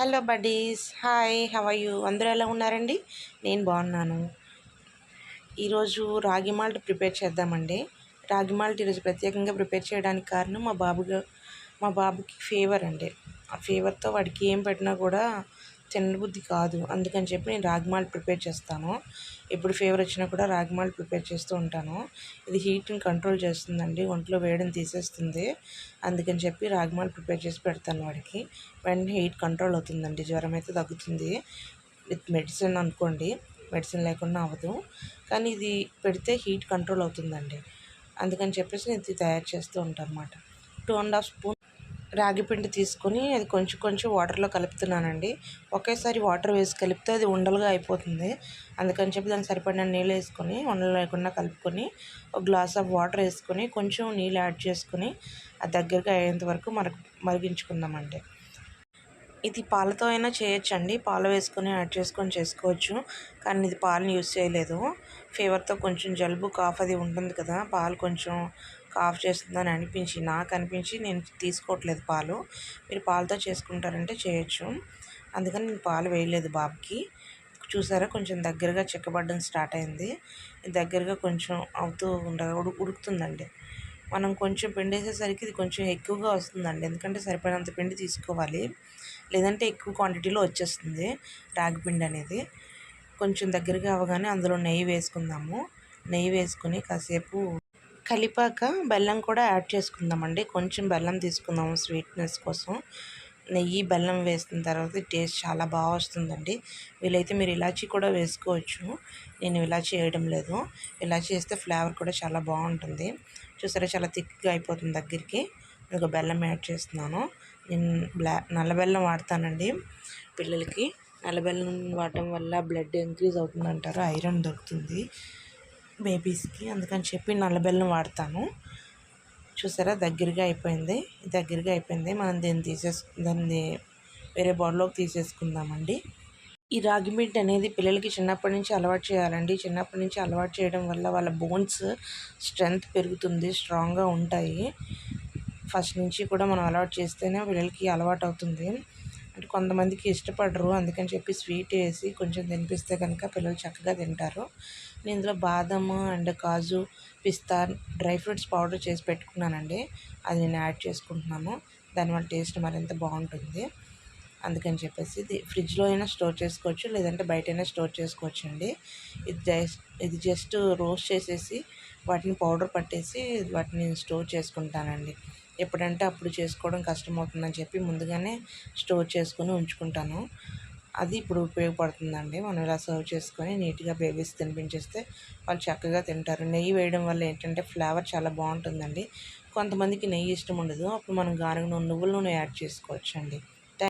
Hello buddies. Hi how you? అందరూ ఎలా ఉన్నారండి? నేను బాగున్నాను. ఈరోజు రాగి మాల్ట్ ప్రిపేర్ చేద్దామండి. రాగి మాల్ట్ ఈరోజు ప్రత్యేకంగా ప్రిపేర్ చేయడానికి కారణం మా బాబుగా మా బాబుకి ఫీవర్ అండి. ఆ ఫీవర్తో వాడికి ఏం పెట్టినా కూడా తినబుద్ధి కాదు. అందుకని చెప్పి నేను రాగి ప్రిపేర్ చేస్తాను. ఎప్పుడు ఫీవర్ వచ్చినా కూడా రాగి ప్రిపేర్ చేస్తూ ఉంటాను. ఇది హీట్ని కంట్రోల్ చేస్తుందండి. ఒంట్లో వేడిని తీసేస్తుంది. అందుకని చెప్పి రాగి ప్రిపేర్ చేసి పెడతాను వాడికి. వెంటనే హీట్ కంట్రోల్ అవుతుందండి. జ్వరం అయితే తగ్గుతుంది. విత్ మెడిసిన్ అనుకోండి. మెడిసిన్ లేకుండా అవ్వదు. కానీ ఇది పెడితే హీట్ కంట్రోల్ అవుతుందండి. అందుకని చెప్పేసి నేను ఇది తయారు చేస్తూ ఉంటాను అన్నమాట. టూ అండ్ హాఫ్ స్పూన్ రాగి పిండి తీసుకొని అది కొంచెం కొంచెం వాటర్లో కలుపుతున్నానండి. ఒకేసారి వాటర్ వేసి కలిపితే అది ఉండలుగా అయిపోతుంది. అందుకని చెప్పి దానికి సరిపడిన నీళ్ళు వేసుకొని ఉండలు లేకుండా కలుపుకొని ఒక గ్లాస్ ఆఫ్ వాటర్ వేసుకొని కొంచెం నీళ్ళు యాడ్ చేసుకొని అది దగ్గరగా అయ్యేంత వరకు మరగ మరిగించుకుందామండి. ఇది పాలతో అయినా చేయొచ్చండి. పాలు వేసుకొని యాడ్ చేసుకొని చేసుకోవచ్చు. కానీ ఇది పాలను యూస్ చేయలేదు. ఫీవర్తో కొంచెం జలుబు కాఫ్ అది ఉంటుంది కదా పాలు కొంచెం కాఫ్ చేస్తుందని అనిపించి నాకు అనిపించి నేను తీసుకోవట్లేదు పాలు. మీరు పాలతో చేసుకుంటారంటే చేయొచ్చు. అందుకని నేను పాలు వేయలేదు బాబుకి. చూసారా? కొంచెం దగ్గరగా చెక్కబడడం స్టార్ట్ అయింది. దగ్గరగా కొంచెం అవుతూ ఉండగా ఉడు ఉడుకుతుందండి. మనం కొంచెం పిండి వేసేసరికి ఇది కొంచెం ఎక్కువగా వస్తుందండి. ఎందుకంటే సరిపడినంత పిండి తీసుకోవాలి. లేదంటే ఎక్కువ క్వాంటిటీలో వచ్చేస్తుంది రాగి పిండి అనేది. కొంచెం దగ్గరగా అవగానే అందులో నెయ్యి వేసుకుందాము. నెయ్యి వేసుకొని కాసేపు కలిపాక బెల్లం కూడా యాడ్ చేసుకుందామండి. కొంచెం బెల్లం తీసుకుందాము స్వీట్నెస్ కోసం. నెయ్యి బెల్లం వేసిన తర్వాత టేస్ట్ చాలా బాగా వస్తుందండి. వీలైతే మీరు ఇలాచీ కూడా వేసుకోవచ్చు. నేను ఇలాచీ వేయడం లేదు. ఇలాచీ వేస్తే ఫ్లేవర్ కూడా చాలా బాగుంటుంది. చూసారా చాలా థిక్గా అయిపోతుంది దగ్గరికి. ఒక బెల్లం యాడ్ చేస్తున్నాను. నేను బ్లా నల్ల బెల్లం వాడతానండి పిల్లలకి. నల్ల బెల్లం వాడటం వల్ల బ్లడ్ ఇంక్రీజ్ అవుతుందంటారు. ఐరన్ దొరుకుతుంది. బేబీస్కి అందుకని చెప్పి నల్ల బెల్లం వాడతాను. చూసారా? దగ్గరగా అయిపోయింది. దగ్గరగా అయిపోయింది. మనం దీన్ని తీసేసు దాన్ని వేరే బౌల్లోకి తీసేసుకుందామండి. ఈ రాగి మీట్ అనేది పిల్లలకి చిన్నప్పటి నుంచి అలవాటు చేయాలండి. చిన్నప్పటి నుంచి అలవాటు చేయడం వల్ల వాళ్ళ బోన్స్ స్ట్రెంగ్త్ పెరుగుతుంది స్ట్రాంగ్గా ఉంటాయి. ఫస్ట్ నుంచి కూడా మనం అలవాటు చేస్తేనే పిల్లలకి అలవాటు అవుతుంది. కొంతమందికి ఇష్టపడరు. అందుకని చెప్పి స్వీట్ వేసి కొంచెం తినిపిస్తే కనుక పిల్లలు చక్కగా తింటారు. నేను ఇందులో బాదము అండ్ కాజు పిస్తా డ్రై ఫ్రూట్స్ పౌడర్ చేసి పెట్టుకున్నానండి. అది నేను యాడ్ చేసుకుంటున్నాను. దానివల్ల టేస్ట్ మరింత బాగుంటుంది. అందుకని చెప్పేసి ఇది ఫ్రిడ్జ్లో అయినా స్టోర్ చేసుకోవచ్చు. లేదంటే బయటైనా స్టోర్ చేసుకోవచ్చు అండి ఇది జస్ట్ ఇది జస్ట్ రోస్ట్ చేసేసి వాటిని పౌడర్ పట్టేసి వాటిని స్టోర్ చేసుకుంటానండి. ఎప్పుడంటే అప్పుడు చేసుకోవడం కష్టమవుతుందని చెప్పి ముందుగానే స్టోర్ చేసుకొని ఉంచుకుంటాను. అది ఇప్పుడు ఉపయోగపడుతుందండి. మనం ఇలా సర్వ్ చేసుకొని నీట్గా బేబీస్ తినిపించేస్తే వాళ్ళు చక్కగా తింటారు. నెయ్యి వేయడం వల్ల ఏంటంటే ఫ్లేవర్ చాలా బాగుంటుందండి. కొంతమందికి నెయ్యి ఇష్టం ఉండదు. అప్పుడు మనం గానుగ నూనె నువ్వుల నూనె యాడ్ చేసుకోవచ్చండి.